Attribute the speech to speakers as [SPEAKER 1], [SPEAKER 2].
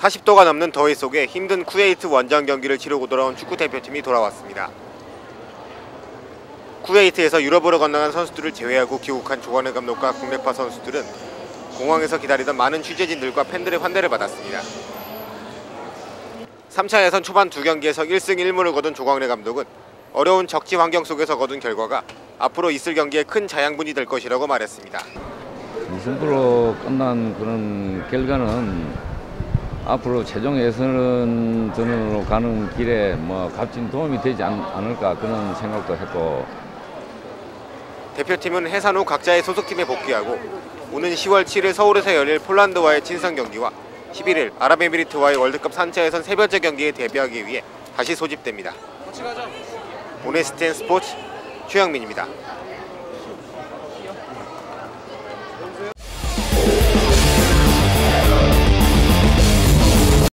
[SPEAKER 1] 40도가 넘는 더위 속에 힘든 쿠웨이트 원정 경기를 치르고 돌아온 축구 대표팀이 돌아왔습니다. 쿠웨이트에서 유럽으로 건너간 선수들을 제외하고 귀국한 조관의 감독과 국내파 선수들은 공항에서 기다리던 많은 취재진들과 팬들의 환대를 받았습니다. 3차 예선 초반 두 경기에서 1승 1무를 거둔 조광래 감독은 어려운 적지 환경 속에서 거둔 결과가 앞으로 있을 경기에 큰 자양분이 될 것이라고 말했습니다.
[SPEAKER 2] 무승부로 끝난 그런 결과는 앞으로 최종 예선 전으로 가는 길에 뭐 값진 도움이 되지 않, 않을까 그런 생각도 했고
[SPEAKER 1] 대표팀은 해산 후 각자의 소속팀에 복귀하고 오는 10월 7일 서울에서 열릴 폴란드와의 친선 경기와 11일 아랍에미리트와의 월드컵 3차 예선 세 번째 경기에 데뷔하기 위해 다시 소집됩니다. 오네스텐 스포츠 최영민입니다.